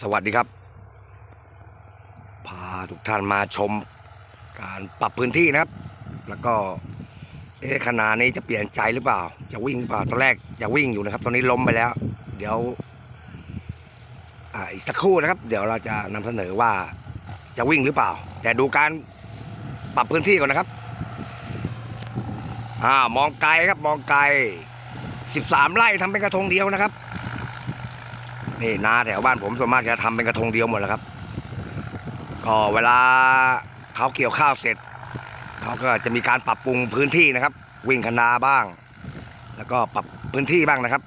สวัสดีครับ พาทุกท่านมาชมการปรับพื้นที่นะครับ แล้วก็เอ๊ะขนานี้จะเปลี่ยนใจหรือเปล่า จะวิ่งเปล่าตอนแรกจะวิ่งอยู่นะครับ ตอนนี้ล้มไปแล้ว เดี๋ยวอีกสักครู่นะครับ เดี๋ยวเราจะนำเสนอว่าจะวิ่งหรือเปล่า แต่ดูการปรับพื้นที่ก่อนนะครับอ่ามองไกลครับมองไกล 13 ไร่ทำเป็นกระทงเดียวนะครับ นี่นาแถวบ้านผมส่วนมากจะทำเป็นกระทงเดียวหมดแล้วครับ ก็เวลาเขาเกี่ยวข้าวเสร็จเขาก็จะมีการปรับปรุงพื้นที่นะครับ วิ่งคนาบ้าง แล้วก็ปรับพื้นที่บ้างนะครับ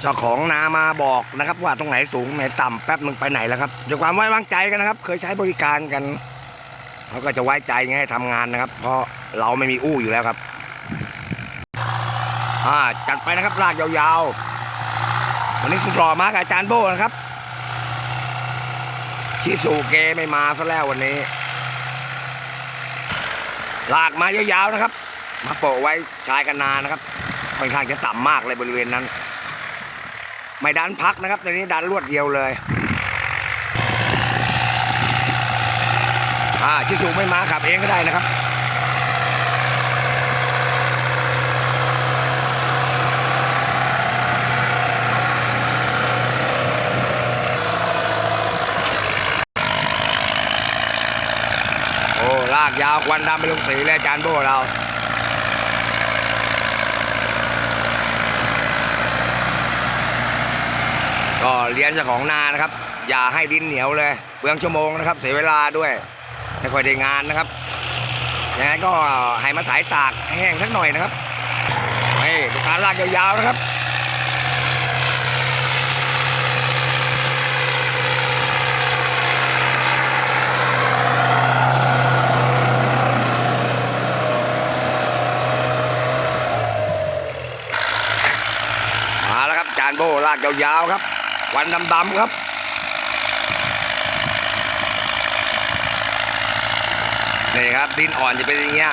เจ้าของนามาบอกนะครับ ว่าตรงไหนสูงไหนต่ำแป๊บหนึ่งไปไหนแล้วครับด้วยความไว้วางใจกันนะครับ เคยใช้บริการกันเขาก็จะไว้ใจไงให้ทำงานนะครับ เพราะเราไม่มีอู้อยู่แล้วครับอ่าจัดไปนะครับลากยาวๆ วันนี้สุดหล่อมากอาจารย์โบนะครับชิสูเกไม่มาซะแล้ววันนี้ ลากมายาวๆนะครับ มาโปะไว้ชายกันนานะครับค่อนข้างจะต่ำมากเลยบริเวณนั้น ไม่ดันพักนะครับตอนนี้ดันรวดเดียวเลยอ่าชิสูไม่มาขับเองก็ได้นะครับากยาวควันดำไปลงสีเลยอาจารย์โบเราก็เรียนเจ้าของนานะครับ อย่าให้ดินเหนียวเลยเปลืองชั่วโมงนะครับ เสียเวลาด้วยไม่ค่อยได้งานนะครับยังไงก็ให้มาถ่ายตากแห้งสักหน่อยนะครับนี่ดูการลากยาวๆนะครับ มาแล้วครับจากยาวๆครับควันดำๆครับนี่ครับดินอ่อนจะเป็นอย่างเงี้ย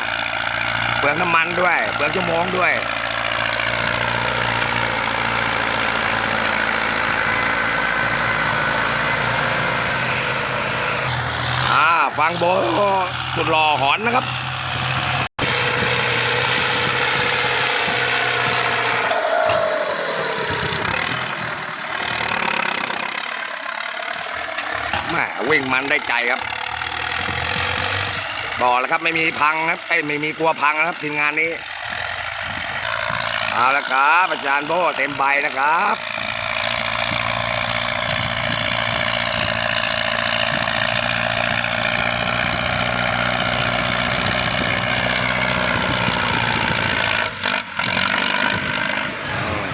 เปลืองน้ำมันด้วยเปลืองชั่วโมงด้วยอ่าฟังโบสุดหล่อหอนนะครับ แหม่วิ่งมันได้ใจครับ บอกแล้วครับไม่มีพังครับไอ้ไม่มีกลัวพังนะครับทีมงานนี้เอาละครับอาจารย์โบเต็มใบนะครับ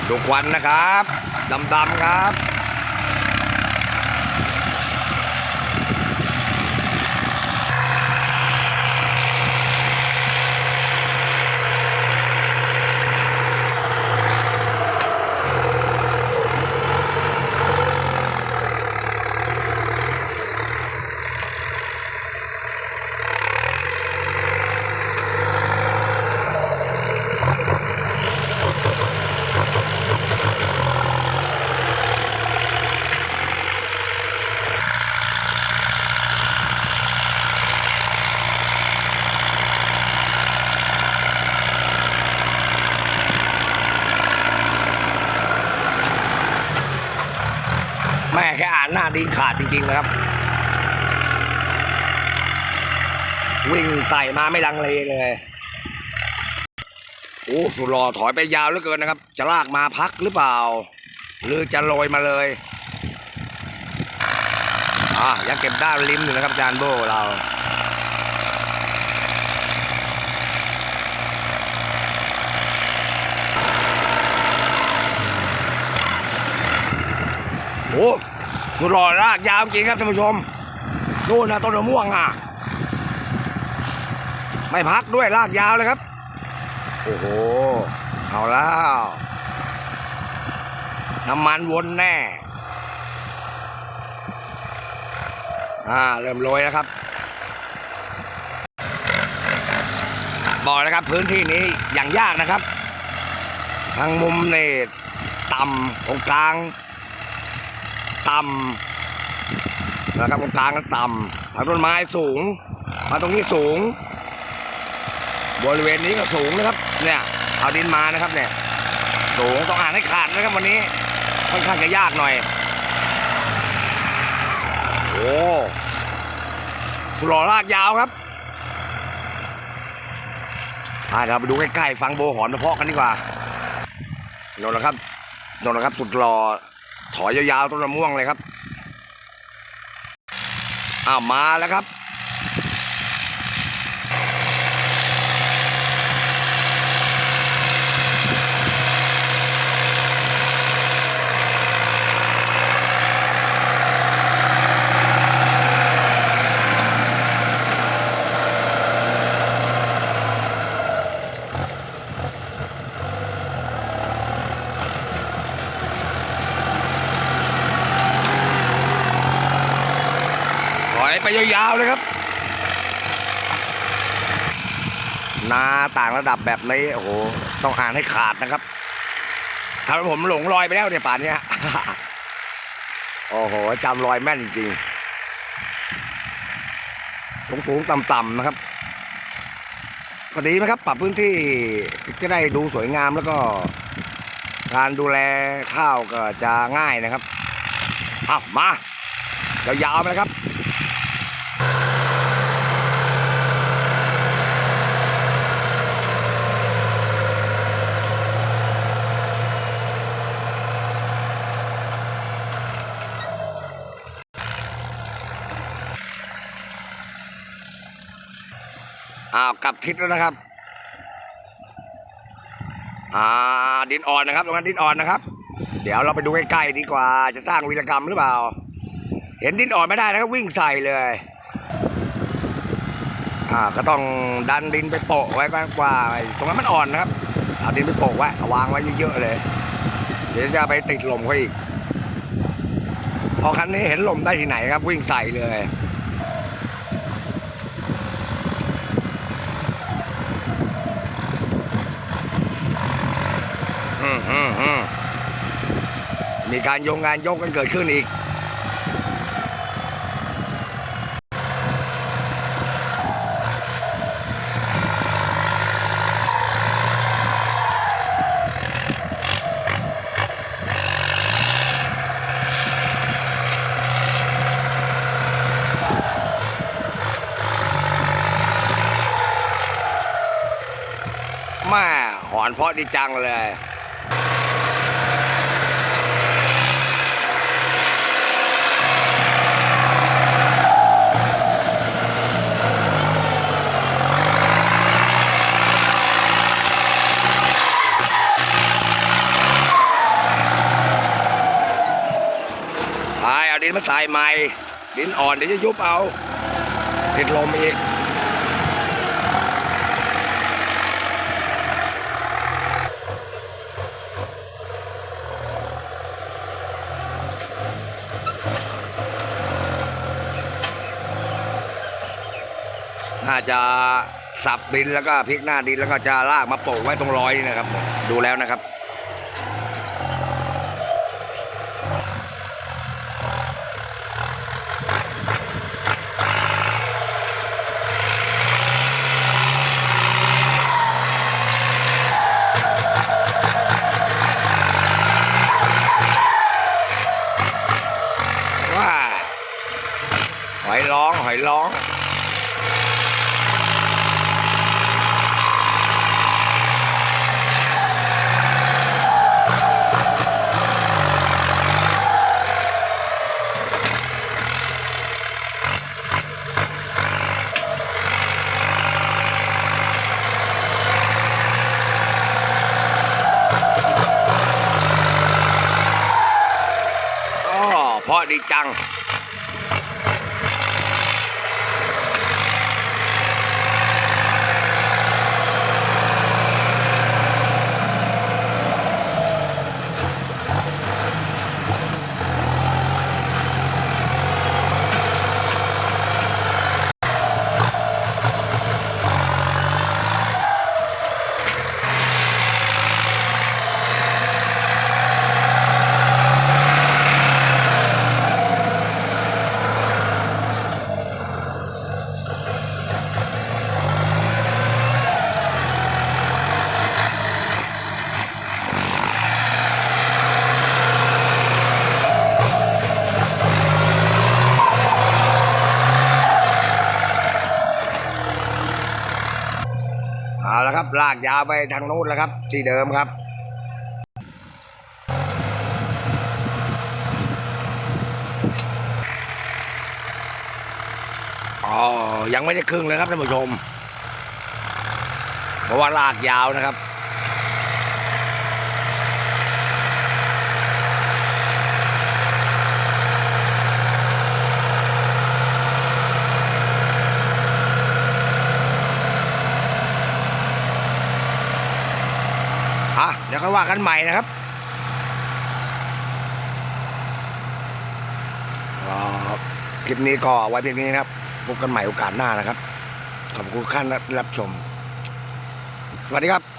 ดูควันนะครับดำๆครับ แม่แค่อ่านขาดจริงๆนะครับ วิ่งใส่มาไม่ลังเลเลยโอ้สุดหล่อถอยไปยาวเหลือเกินนะครับ จะลากมาพักหรือเปล่า หรือจะโรยมาเลยอะยังเก็บด้านริมอยู่นะครับจานโบเราโอ้ สุดหล่อลากยาวจริงครับท่านผู้ชมนู่นนะต้นมะม่วงอะ ไม่พักด้วยลากยาวเลยครับ โอ้โห เอาแล้ว น้ำมันวนแน่ อ่า เริ่มโรยแล้วครับบอกแล้วครับพื้นที่นี้อย่างยากนะครับ ทางมุมเนี่ต่ำตรงกลาง ต่ำนะครับตรงกลางก็ต่ำทางต้นไม้สูง มาตรงนี้สูง บริเวณนี้ก็สูงนะครับ เนี่ยเอาดินมานะครับเนี่ย สูงต้องอ่านให้ขาดนะครับวันนี้ค่อนข้างจะยากหน่อย โอ้หล่อลากยาวครับอ่าเราไปดูใกล้ๆฟังโบหอนเพาะกันดีกว่าโน่นนะครับโน่นนะครับสุดหล่อ ถอยยาวๆต้นมะม่วงเลยครับอ้าวมาแล้วครับ ไปยาวๆเลยครับ นาต่างระดับแบบนี้โอ้โหต้องอ่านให้ขาดนะครับทำให้ผมหลงรอยไปแล้วเนี่ยป่านนี้โอ้โหจำรอยแม่นจริงๆสูงต่ำๆนะครับก็ดีไหมครับ ปรับพื้นที่จะได้ดูสวยงามแล้วก็ การดูแลข้าวก็จะง่ายนะครับเอามายาวๆไปนะครับ อ้าวกลับทิศแล้วนะครับ อ่าดินอ่อนนะครับตรงนั้นดินอ่อนนะครับ เดี๋ยวเราไปดูใกล้ๆดีกว่า จะสร้างวีรกรรมหรือเปล่า เห็นดินอ่อนไม่ได้นะครับวิ่งใส่เลย อ่าก็ต้องดันดินไปโปะไว้มากกว่าตรงนั้นมันอ่อนนะครับเอาดินไปโปะไว้วางไว้เยอะๆเลย เดี๋ยวจะไปติดลมเขาอีกพอคันนี้เห็นลมได้ที่ไหนครับ วิ่งใส่เลย มีการโยงงานยกกันเกิดขึ้นอีก แม่หอนเพราะดีจังเลย ไป เอาดินมาใส่ใหม่ดินอ่อนเดี๋ยวจะยุบเอาติดลมอีกน่าจะสับดินแล้วก็พลิกหน้าดินแล้วก็จะลากมาโปะไว้ตรงรอยนี่นะครับ ดูแล้วนะครับ ว่าหอยร้องหอยร้อง อ๋อ เพาะดีจัง ครับ ลากยาวไปทางนู้นแล้วครับ ที่เดิมครับอ๋อยังไม่ได้ครึ่งเลยครับท่านผู้ชม เพราะว่าลากยาวนะครับ เดี๋ยวก็ว่ากันใหม่นะครับคลิปนี้ก็ไว้เพียงนี้นะครับพบกันใหม่โอกาสหน้านะครับ ขอบคุณท่านที่รับชม สวัสดีครับ